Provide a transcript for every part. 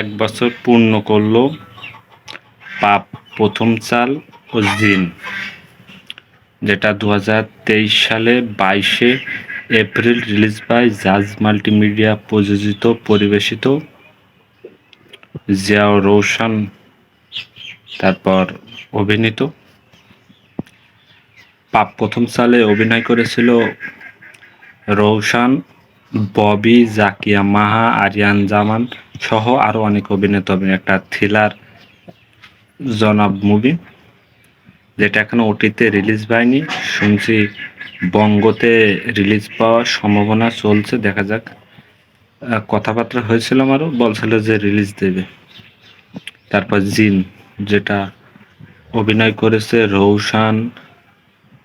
এক বছর পূর্ণ করল পাপ প্রথম চাল ও জিন, যেটা দু হাজার তেইশ সালে বাইশে April release by Jaaz multimedia প্রযোজিত, পরিবেশিত। জিয়াও রৌশান তারপর অভিনীত। পাপ প্রথম সালে অভিনয় করেছিল রৌশান ববি, জাকিয়া মাহা, আরিয়ান জামান সহ আরও অনেক অভিনেতা একটা থ্রিলার জনাব মুভি যেটা এখনও ওটিতে রিলিজ পায়নি শুনছি বঙ্গতে রিলিজ পাওয়ার সম্ভাবনা চলছে, দেখা যাক। কথাবার্তা হয়েছিল আমারও, বলছিল যে রিলিজ দেবে। তারপর জিন, যেটা অভিনয় করেছে রৌশান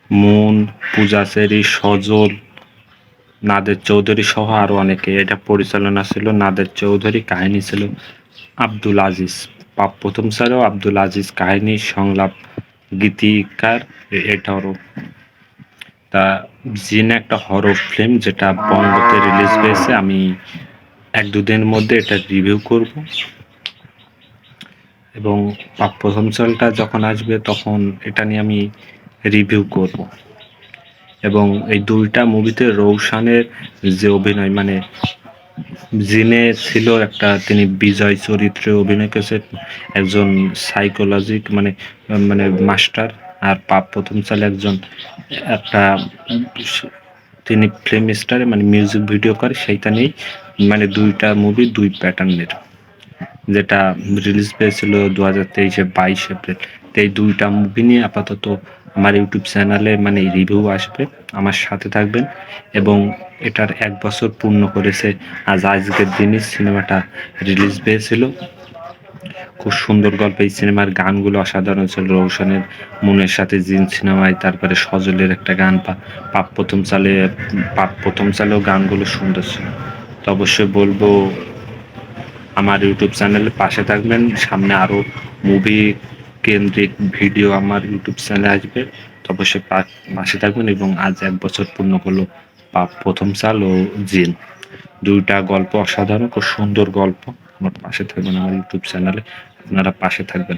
মুন পূজাচেরি সজল নাদের চৌধুরী সহ আরও অনেকে, এটা পরিচালনা ছিল, নাদের চৌধুরী কাহিনী ছিল আব্দুল আজিজ। পাপ প্রথম স্যারও আব্দুল আজিজ কাহিনী, সংলাপ, গীতিকার এটারও তা জিন একটা হরর ফিল্ম যেটা বঙ্গতে রিলিজ পেয়েছে আমি এক দুদিনের মধ্যে এটা রিভিউ করব। এবং পাপ প্রথম চালটা যখন আসবে তখন এটা নিয়ে আমি রিভিউ করব। এবং এই দুইটা মুভিতে রৌশানের যে অভিনয় মানে জিনে ছিল একটা, তিনি বিজয় চরিত্রে অভিনয় করেছে, একজন সাইকোলজিক মানে মানে মাস্টার আর পাপ প্রথম সালে একজন একটা, তিনি ফিল্ম স্টারে মানে মিউজিক ভিডিও করে, সেইটা নেই মানে দুইটা মুভি দুই প্যাটার্নের যেটা রিলিজ পেয়েছিল দু হাজার তেইশে বাইশ এপ্রিল। এই দুইটা মুভি নিয়ে আপাতত আমার ইউটিউব চ্যানেলে মানে রিভিউ আসবে, আমার সাথে থাকবেন। এবং এটার এক বছর পূর্ণ করেছে, আজ আজকের দিনই সিনেমাটা রিলিজ পেয়েছিল খুব সুন্দর গল্প, এই সিনেমার গানগুলো অসাধারণ ছিল। রৌশনের মনের সাথে জিন সিনেমায়, তারপরে সজলের একটা গান পাপ প্রথম চালে, পাপ প্রথম চালেও গানগুলো সুন্দর ছিল। তো অবশ্যই বলব, আমার ইউটিউব চ্যানেলের পাশে থাকবেন। সামনে আরও মুভি কেন্দ্রিক ভিডিও আমার ইউটিউব চ্যানেলে আসবে। তো অবশ্যই পাশে থাকবেন এবং আজ এক বছর পূর্ণ হলো পাপ প্রথম সাল ও জিন। দুইটা গল্প অসাধারণ খুব সুন্দর গল্প। আমার পাশে থাকবেন আমার ইউটিউব চ্যানেলে। আপনারা পাশে থাকবেন।